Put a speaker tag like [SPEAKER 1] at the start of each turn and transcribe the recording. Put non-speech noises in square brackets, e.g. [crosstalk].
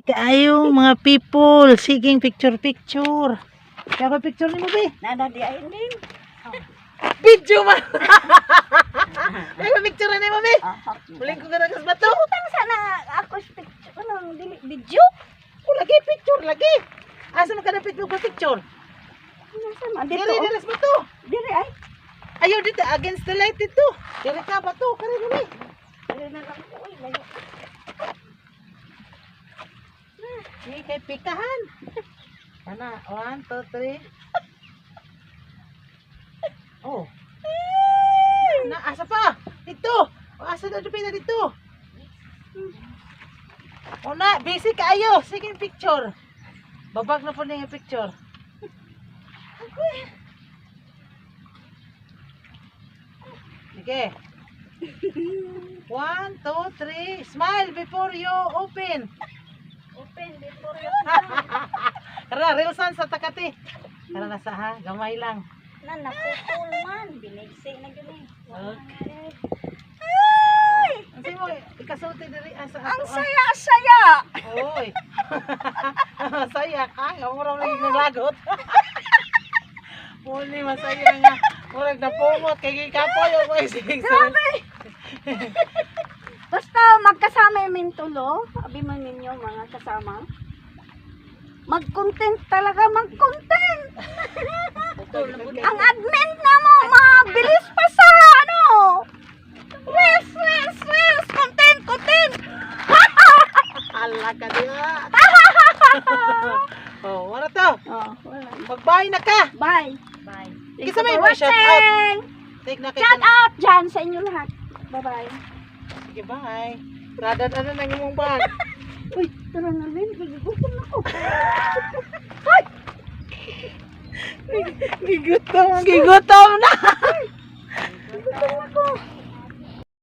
[SPEAKER 1] Kaayo mga people seeking picture picture. Kaya picture ni mo be?
[SPEAKER 2] Nana di ay din.
[SPEAKER 1] Video man. Kaya picture ni mo be? Muling ko kada kas bato.
[SPEAKER 2] Utang sana ako picture ano dili video.
[SPEAKER 1] Oh, lagi picture lagi. Asa man kada picture picture?
[SPEAKER 2] Nasa man dito.
[SPEAKER 1] Dili
[SPEAKER 2] oh.
[SPEAKER 1] bato.
[SPEAKER 2] Dili ay.
[SPEAKER 1] Ayaw dito against the light dito. Dili ka bato kare dili.
[SPEAKER 2] Dili na lang ko ay layo.
[SPEAKER 1] Di kay pikahan. Ana, one, two, three. Oh. Na, asa pa? Dito. O, asa na dupin na dito? O na, busy kayo. Sige picture. Babag na po na yung picture. Sige. One, two, three. Smile before you open. [laughs] Kara, rilsan sa takati. Kara nasa ha, gamay lang.
[SPEAKER 2] Na naputol man binigsi na gani.
[SPEAKER 1] Okay. Ang mo, ikasulti diri ah, sa
[SPEAKER 2] Ang
[SPEAKER 1] ato, ah.
[SPEAKER 2] saya-saya.
[SPEAKER 1] Oy. [laughs] Masaya ka, kamura mo yung lagot. [laughs] Muli, masaya nga. Murag na pumot, kay gikapoy o may sing
[SPEAKER 2] Grabe. Basta magkasama yung tulo, abi man ninyo mga kasama. Mag-content talaga, mag-content. [laughs] Ang admin na mo, mabilis pa sa ano. Reels, reels, reels, content, content.
[SPEAKER 1] Ala ka diya. [laughs] oh, wala to.
[SPEAKER 2] oh, wala.
[SPEAKER 1] Magbay na ka.
[SPEAKER 2] Bye. Bye. Thank
[SPEAKER 1] Isa
[SPEAKER 2] you
[SPEAKER 1] may shout out.
[SPEAKER 2] watching.
[SPEAKER 1] Take na kay
[SPEAKER 2] Shout out dyan sa inyo lahat. Bye-bye.
[SPEAKER 1] Sige, bye. Radan ano nang imong bag. [laughs]
[SPEAKER 2] Uy, tara na rin. Gigutom na ko.
[SPEAKER 1] Gigutom, gigutom na.